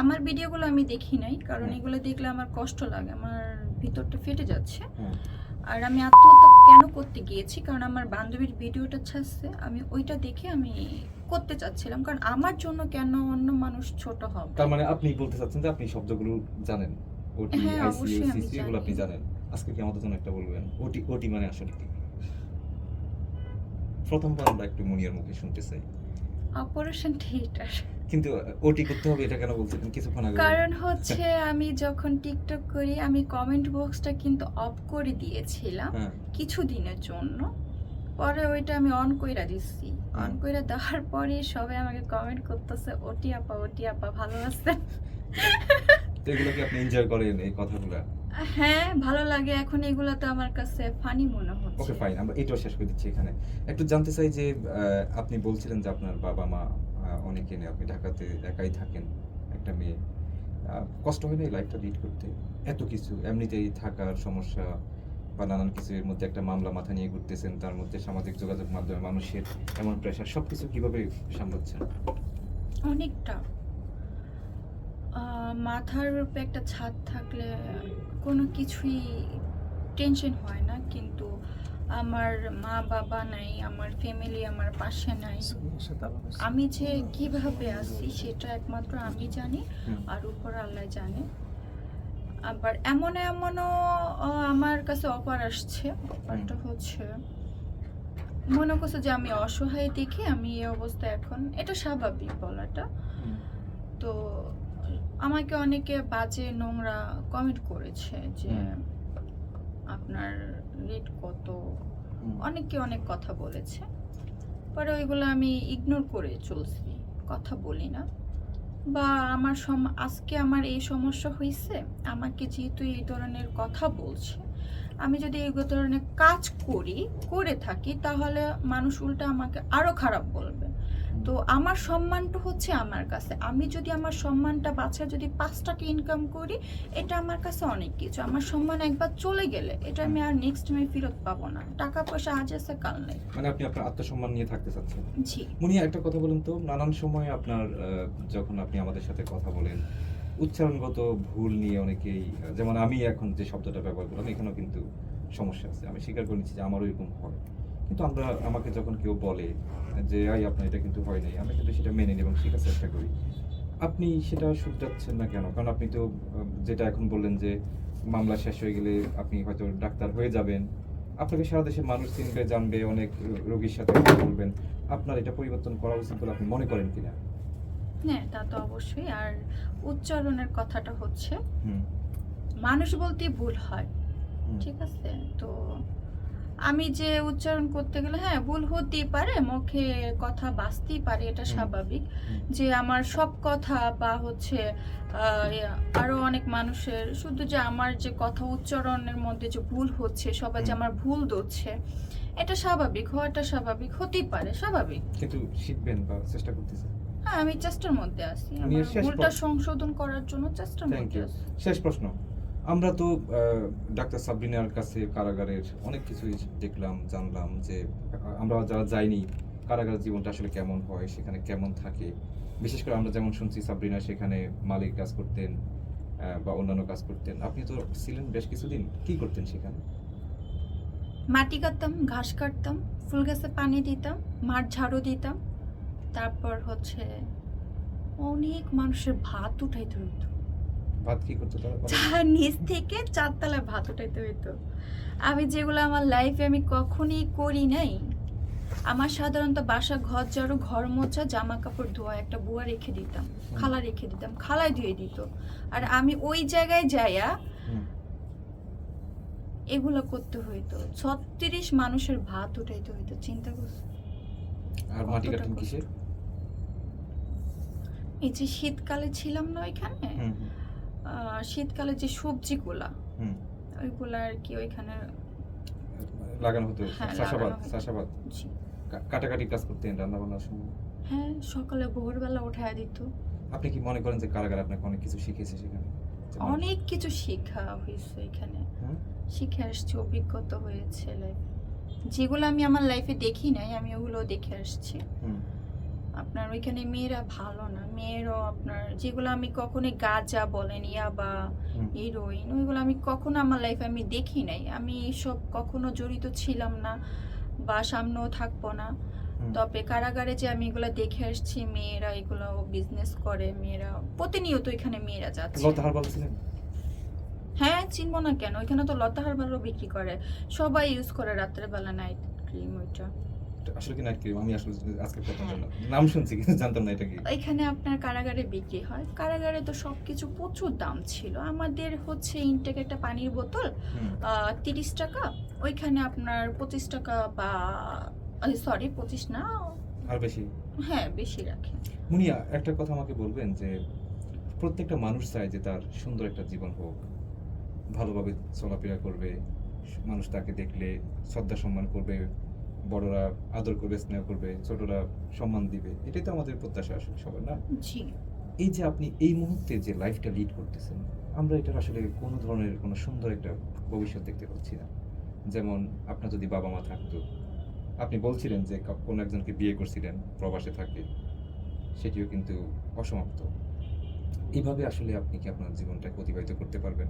আমার ভিডিওগুলো আমি দেখি নাই কারণ এগুলো দেখলে আমার কষ্ট লাগে আমার ভিতরটা ফেটে যাচ্ছে। আর আমি আত্মহত্যা কেন করতে গিয়েছি? কারণ আমার বান্ধবীর ভিডিওটা ছাড়ছে আমি ওইটা দেখে আমি করতে চাচ্ছিলাম কারণ আমার জন্য কেন অন্য মানুষ ছোট হবে? তার মানে আপনি বলতে চাচ্ছেন যে আপনি শব্দগুলো জানেন? ওটি হ্যাঁ, আইসিইউ সিসি এগুলো আপনি জানেন। আজকে কি আমাদের জন্য একটা বলবেন? ওটি ওটি মানে আসলে কি? প্রথমবার আমরা একটু মুনিয়ার মুখে শুনতে চাই। অপারেশন থিয়েটার কিন্তু ওটি করতে হবে এটা কেন বলছিলেন? কিছুক্ষণ আগে কারণ হচ্ছে আমি যখন টিকটক করি আমি কমেন্ট বক্সটা কিন্তু অফ করে দিয়েছিলাম হ্যাঁ। কিছু দিনের জন্য। পরে ওইটা আমি অন কইরা দিচ্ছি অন কইরা দেওয়ার পরে সবাই আমাকে কমেন্ট করতেছে ওটি আপা ওটি আপা ভালো আছেন? এগুলো কি আপনি এনজয় করেন এই কথাগুলো? হ্যাঁ ভালো লাগে। এখন এগুলো তো আমার কাছে ফানি মনে হচ্ছে। ওকে ফাইন আমরা এটাও শেষ করে দিচ্ছি এখানে। একটু জানতে চাই যে আপনি বলছিলেন যে আপনার বাবা মা অনেকে নেই, আপনি ঢাকাতে একাই থাকেন একটা মেয়ে। কষ্ট হয় না এই লাইফটা লিড করতে? এত কিছু, এমনিতেই থাকার সমস্যা বা নানান কিছু এর মধ্যে একটা মামলা মাথা নিয়ে ঘুরতেছেন, তার মধ্যে সামাজিক যোগাযোগ মাধ্যমে মানুষের এমন প্রেশার সবকিছু কীভাবে সামলাচ্ছেন? অনেকটা। মাথার উপরে একটা ছাদ থাকলে কোনো কিছুই টেনশন হয় আমার মা বাবা নাই আমার ফ্যামিলি আমার পাশে নাই। আমি যে কীভাবে আছি সেটা একমাত্র আমি জানি আর উপর আল্লাহ জানে। আবার এমন এমনও আমার কাছে অফার আসছে। অফারটা হচ্ছে মনে করছে যে আমি অসহায় দেখে আমি এই অবস্থা এখন। এটা স্বাভাবিক বলাটা। তো আমাকে অনেকে বাজে নোংরা কমেন্ট করেছে যে আপনার রেট কত? অনেকে অনেক কথা বলেছে। পরে ওইগুলো আমি ইগনোর করে চলছি কথা বলি না। বা আমার সম আজকে আমার এই সমস্যা হয়েছে আমাকে যেহেতু এই ধরনের কথা বলছে আমি যদি এই ধরনের কাজ করি করে থাকি তাহলে মানুষ উল্টা আমাকে আরও খারাপ বলবে। তো আমার সম্মানটা হচ্ছে আমার কাছে। আমি যদি আমার সম্মানটা বাঁচা যদি পাঁচ টাকা ইনকাম করি এটা আমার কাছে অনেক কিছু। আমার সম্মান একবার চলে গেলে এটা আমি আর নেক্সট টাইমে ফেরত পাবো না। টাকা পয়সা আজ আছে কাল নেই। মানে আপনি আপনার আত্মসম্মান নিয়ে থাকতে চাচ্ছেন। জি। মুনিয়া একটা কথা বলুন তো। নানান সময় আপনার যখন আপনি আমাদের সাথে কথা বলেন উচ্চারণগত ভুল নিয়ে অনেকেই যেমন আমি এখন যে শব্দটা ব্যবহার করলাম এখানেও কিন্তু সমস্যা আছে। আমি স্বীকার করে নিচ্ছি যে আমারও এরকম হয়। কিন্তু আমরা আমাকে যখন কেউ বলে যে আই আপনার এটা কিন্তু হয় নাই আমি কিন্তু সেটা মেনে নিই এবং শেখার চেষ্টা করি। আপনি সেটা শুধরাচ্ছেন না কেন? কারণ আপনি তো যেটা এখন বললেন যে মামলা শেষ হয়ে গেলে আপনি হয়তো ডাক্তার হয়ে যাবেন। আপনাকে সারা দেশের মানুষ চিনবে জানবে অনেক রোগীর সাথে কথা বলবেন। আপনার এটা পরিবর্তন করা উচিত বলে আপনি মনে করেন কিনা? হ্যাঁ তা তো অবশ্যই। আর উচ্চারণের কথাটা হচ্ছে মানুষ বলতে ভুল হয় ঠিক আছে? তো আমি যে উচ্চারণ করতে গেলে হ্যাঁ ভুল হতেই পারে মুখে কথা বাঁচতেই পারে এটা স্বাভাবিক। যে আমার সব কথা বা হচ্ছে আরও অনেক মানুষের শুধু যে আমার যে কথা উচ্চারণের মধ্যে যে ভুল হচ্ছে সবাই যে আমার ভুল ধরছে এটা স্বাভাবিক হওয়াটা স্বাভাবিক হতেই পারে স্বাভাবিক। কিন্তু শিখবেন বা চেষ্টা করতেছেন? হ্যাঁ আমি চেষ্টার মধ্যে আছি ভুলটা সংশোধন করার জন্য চেষ্টার মধ্যে আছি। শেষ প্রশ্ন। আমরা তো ডাক্তার সাবরিনার কাছে কারাগারের অনেক কিছুই দেখলাম, জানলাম যে আমরা যারা যাইনি কারাগার জীবনটা আসলে কেমন হয়, সেখানে কেমন থাকে। বিশেষ করে আমরা যেমন শুনছি সাবরিনা সেখানে মালিক কাজ করতেন বা অন্যান্য কাজ করতেন। আপনি তো ছিলেন বেশ কিছুদিন। কি করতেন সেখানে? মাটি কাটতাম, ঘাস কাটতাম, ফুল গাছে পানি দিতাম, মাঠ ঝাড়ু দিতাম। তারপর হচ্ছে অনেক মানুষের ভাত উঠাইতে হইতো। ভাত কি করতে তারা যার নিচ থেকে চারতলায় ভাত উঠাইতে হইতো। আমি যেগুলো আমার লাইফে আমি কখনই করি নাই। আমার সাধারণত বাসা ঘর ঝাড়ু ঘর মোছা জামা কাপড় ধোয়া একটা বুয়া রেখে দিতাম খালা রেখে দিতাম খালায় ধুয়ে দিত। আর আমি ওই জায়গায় যাইয়া এগুলো করতে হইতো। ছত্রিশ মানুষের ভাত উঠাইতে হইতো চিন্তা করছ? আর মাটি কাটেন কষ্ট। এই যে শীতকালে ছিলাম না ওইখানে? শীতকালে যে সবজিগুলা ওইগুলা আর কি ওইখানে লাগানো হতো। হ্যাঁ, চাষাবাদ চাষাবাদ। কাটাকাটি কাজ করতেন রান্না বান্নার সময়? হ্যাঁ সকালে ভোরবেলা উঠায় দিত। আপনি কি মনে করেন যে কারাগার আপনাকে অনেক কিছু শিখেছে সেখানে? অনেক কিছু শিক্ষা হয়েছে এখানে? শিখে আসছি অভিজ্ঞতা হয়েছে লাইফ যেগুলো আমি আমার লাইফে দেখি নাই আমি ওগুলো দেখে আসছি। হুম। আপনার ওইখানে মেয়েরা ভালো না। মেয়েরও আপনার যেগুলো আমি কখনোই গাঁজা বলেন ইয়াবা। হিরোইন ওইগুলো আমি কখনো আমার লাইফে আমি দেখি নাই। আমি এইসব কখনো জড়িত ছিলাম না বা সামনেও থাকব না। তবে কারাগারে যে আমি এগুলো দেখে আসছি মেয়েরা এগুলো বিজনেস করে মেয়েরা প্রতিনিয়ত এখানে মেয়েরা যাচ্ছে। হ্যাঁ চিনবো না কেন? ওইখানে তো লতা হারবালও বিক্রি করে। সবাই ইউজ করে রাত্রেবেলা নাইট ক্রিম ওইটা। আসলে কি নাইট ক্রিম আমি আসলে আজকে প্রথম। জানলাম নাম শুনছি কিন্তু জানতাম না এটা কি। এখানে আপনার কারাগারে বিক্রি হয়। কারাগারে তো সব কিছু প্রচুর দাম ছিল। আমাদের হচ্ছে ইনটেক একটা পানির বোতল তিরিশ টাকা। ওইখানে আপনার পঁচিশ টাকা বা সরি পঁচিশ না আর বেশি? হ্যাঁ বেশি রাখে। মুনিয়া একটা কথা আমাকে বলবেন যে প্রত্যেকটা মানুষ চায় যে তার সুন্দর একটা জীবন হোক। ভালোভাবে চলাফেরা করবে মানুষ তাকে দেখলে শ্রদ্ধা সম্মান করবে বড়রা আদর করবে স্নেহ করবে ছোটরা সম্মান দিবে এটাই তো আমাদের প্রত্যাশা আসলে সবার না? এই যে আপনি এই মুহূর্তে যে লাইফটা লিড করতেছেন আমরা এটার আসলে কোনো ধরনের কোনো সুন্দর একটা ভবিষ্যৎ দেখতে পাচ্ছি না। যেমন আপনার যদি বাবা মা থাকতো আপনি বলছিলেন যে কোনো একজনকে বিয়ে করছিলেন প্রবাসে থাকে সেটিও কিন্তু অসমাপ্ত। এইভাবে আসলে আপনি কি আপনার জীবনটাকে অতিবাহিত করতে পারবেন?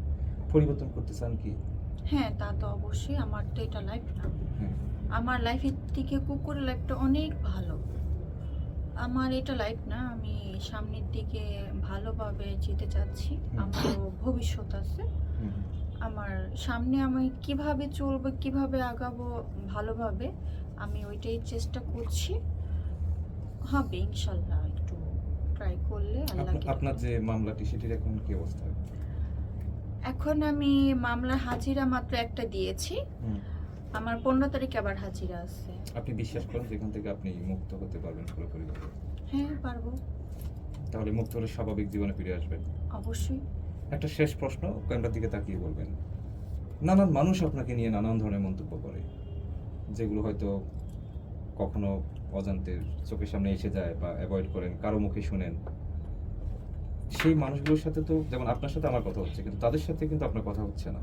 পরিবর্তন করতে চান কি? হ্যাঁ তা তো অবশ্যই আমার তো এটা লাইফ না। হ্যাঁ। আমার লাইফের থেকে কুকুরের লাইফটা অনেক ভালো। আমার এটা লাইফ না আমি সামনের দিকে ভালোভাবে যেতে চাচ্ছি। হুম। আমারও ভবিষ্যৎ আছে। আমার সামনে আমি কীভাবে চলবো কীভাবে আগাবো ভালোভাবে আমি ওইটাই চেষ্টা করছি। হবে ইনশাল্লাহ একটু ট্রাই করলে আল্লাহ আপনার যে মামলাটি সেটির এখন কি অবস্থা? এখন আমি মামলার হাজিরা মাত্র একটা দিয়েছি। আমার পনেরো তারিখে আবার হাজিরা আছে। আপনি বিশ্বাস করেন যেখান থেকে আপনি মুক্ত হতে পারবেন পুরোপুরি হ্যাঁ পারব। তাহলে মুক্ত হলে স্বাভাবিক জীবনে ফিরে আসবেন। অবশ্যই। একটা শেষ প্রশ্ন ক্যামেরার দিকে তাকিয়ে বলবেন। নানান মানুষ আপনাকে নিয়ে নানান ধরনের মন্তব্য করে যেগুলো হয়তো কখনো অজান্তে চোখের সামনে এসে যায় বা অ্যাভয়েড করেন কারও মুখে শুনেন। সেই মানুষগুলোর সাথে তো যেমন আপনার সাথে আমার কথা হচ্ছে কিন্তু তাদের সাথে কিন্তু আপনার কথা হচ্ছে না।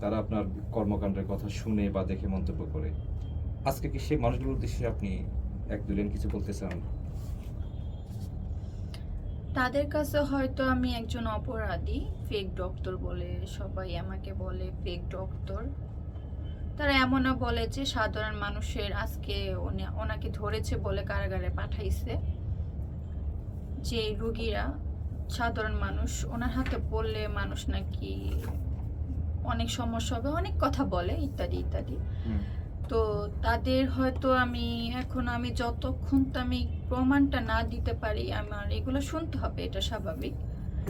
তারা আপনার কর্মকাণ্ডের কথা শুনে বা দেখে মন্তব্য করে। আজকে কি সেই মানুষগুলোর উদ্দেশ্যে আপনি এক দুলেন কিছু বলতে চান? তাদের কাছে হয়তো আমি একজন অপরাধী ফেক ডক্টর বলে সবাই আমাকে বলে ফেক ডক্টর তারা এমনও বলে যে সাধারণ মানুষের আজকে ওনাকে ধরেছে বলে কারাগারে পাঠাইছে। যে রুগীরা সাধারণ মানুষ, ওনার হাতে পড়লে মানুষ নাকি অনেক সমস্যা হবে অনেক কথা বলে ইত্যাদি ইত্যাদি। তো তাদের হয়তো আমি এখন আমি যতক্ষণ তো আমি প্রমাণটা না দিতে পারি আমার এগুলো শুনতে হবে এটা স্বাভাবিক।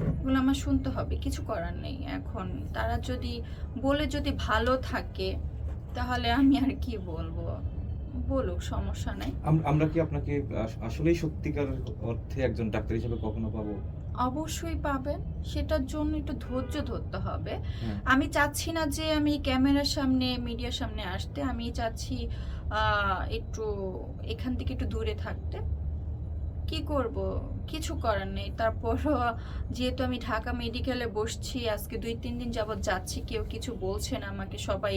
এগুলো আমার শুনতে হবে কিছু করার নেই। এখন তারা যদি বলে যদি ভালো থাকে তাহলে আমি আর কি বলব? বলুক সমস্যা নাই। আমরা কি আপনাকে আস- আসলেই সত্যিকার অর্থে একজন ডাক্তার হিসেবে কখনো পাবো? অবশ্যই পাবেন। সেটার জন্য একটু ধৈর্য ধরতে হবে। আমি চাচ্ছি না যে আমি ক্যামেরার সামনে মিডিয়ার সামনে আসতে। আমি চাচ্ছি একটু এখান থেকে একটু দূরে থাকতে। কি করব? কিছু করার নেই। তারপরও যেহেতু আমি ঢাকা মেডিকেলে বসছি আজকে দুই তিন দিন যাবৎ যাচ্ছি। কেউ কিছু বলছে না আমাকে। সবাই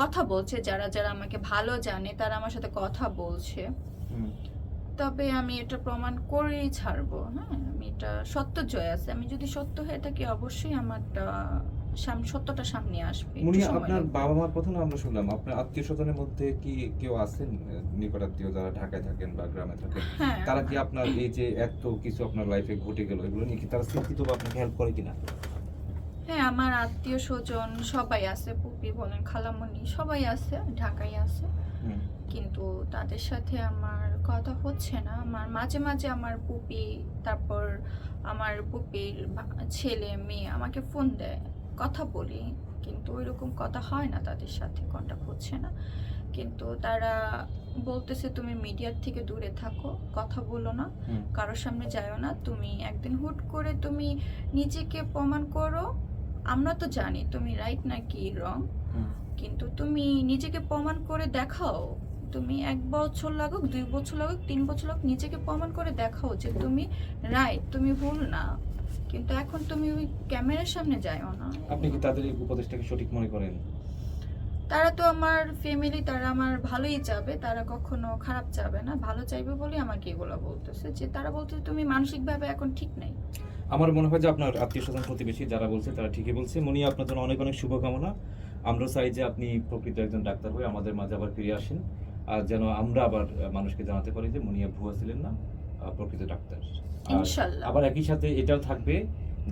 কথা বলছে। যারা যারা আমাকে ভালো জানে তারা আমার সাথে কথা বলছে। তবে আমি এটা প্রমাণ করেই ছাড়বো হ্যাঁ? আমি এটা সত্য জয় আছে। আমি যদি সত্য হয়ে থাকি অবশ্যই আমারটা সত্যটা সামনে আসবে। আপনার বাবা মার কথা আমরা শুনলাম। আপনার আত্মীয় স্বজনের মধ্যে কি কেউ আছেন? নিকট আত্মীয় যারা ঢাকায় থাকেন বা গ্রামে থাকেন হ্যাঁ। তারা কি আপনার এই যে এত কিছু আপনার লাইফে ঘটে গেল এগুলো নিয়ে কি তারা চিন্তিত বা আপনাকে হেল্প করে কিনা? হ্যাঁ আমার আত্মীয় স্বজন সবাই আছে পুপি বলেন খালামণি সবাই আছে ঢাকায় আছে। কিন্তু তাদের সাথে আমার কথা হচ্ছে না। আমার মাঝে মাঝে আমার পুপি তারপর আমার পুপির ছেলে মেয়ে আমাকে ফোন দেয় কথা বলি। কিন্তু ওইরকম কথা হয় না তাদের সাথে কন্ট্যাক্ট হচ্ছে না। কিন্তু তারা বলতেছে তুমি মিডিয়ার থেকে দূরে থাকো কথা বলো না। কারোর সামনে যাও না। তুমি একদিন হুট করে তুমি নিজেকে প্রমাণ করো আমরা তো জানি তুমি রাইট নাকি রং কিন্তু তুমি নিজেকে প্রমাণ করে দেখাও। তুমি এক বছর লাগুক দুই বছর লাগুক তিন বছর লাগুক নিজেকে প্রমাণ করে দেখাও যে তুমি রাইট তুমি ভুল না। কিন্তু এখন তুমি ওই ক্যামেরার সামনে যাও না। আপনি কি তাদের এই উপদেশটাকে সঠিক মনে করেন? তারা তো আমার ফ্যামিলি তারা আমার ভালোই চাবে তারা কখনো খারাপ চাবে না। ভালো চাইবে বলে আমাকে এগুলো বলতেছে যে তারা বলতেছে তুমি মানসিকভাবে এখন ঠিক নাই। আমার মনে হয় যে আপনার আত্মীয় স্বজন প্রতিবেশী যারা বলছে তারা ঠিকই বলছে। মনি আপনার জন্য অনেক অনেক শুভকামনা। আমরা চাই যে আপনি প্রকৃত একজন ডাক্তার হয়ে আমাদের মাঝে আবার ফিরে আসেন। আর যেন আমরা আবার মানুষকে জানাতে পারি যে মুনিয়া ভুয়া ছিলেন না প্রকৃত ডাক্তার। আবার একই সাথে এটাও থাকবে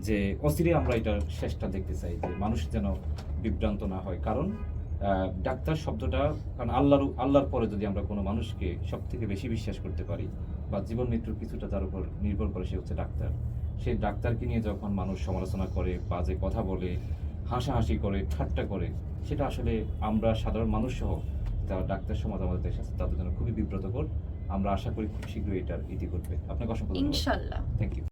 যে অচিরে আমরা এটার শেষটা দেখতে চাই যে মানুষ যেন বিভ্রান্ত না হয়। কারণ আহ, ডাক্তার শব্দটা কারণ আল্লাহর আল্লাহর পরে যদি আমরা কোনো মানুষকে সব থেকে বেশি বিশ্বাস করতে পারি বা জীবন মৃত্যুর কিছুটা তার উপর নির্ভর করে সে হচ্ছে ডাক্তার। সেই ডাক্তারকে নিয়ে যখন মানুষ সমালোচনা করে বাজে কথা বলে হাসাহাসি করে ঠাট্টা করে সেটা আসলে আমরা সাধারণ মানুষ সহ যারা ডাক্তার সমাজ আমাদের দেশে আছে তাদের জন্য খুবই বিব্রতকর। আমরা আশা করি খুব শীঘ্রই এটার ইতি করবে আপনাকে অসংখ্য ইনশাল্লাহ। Thank you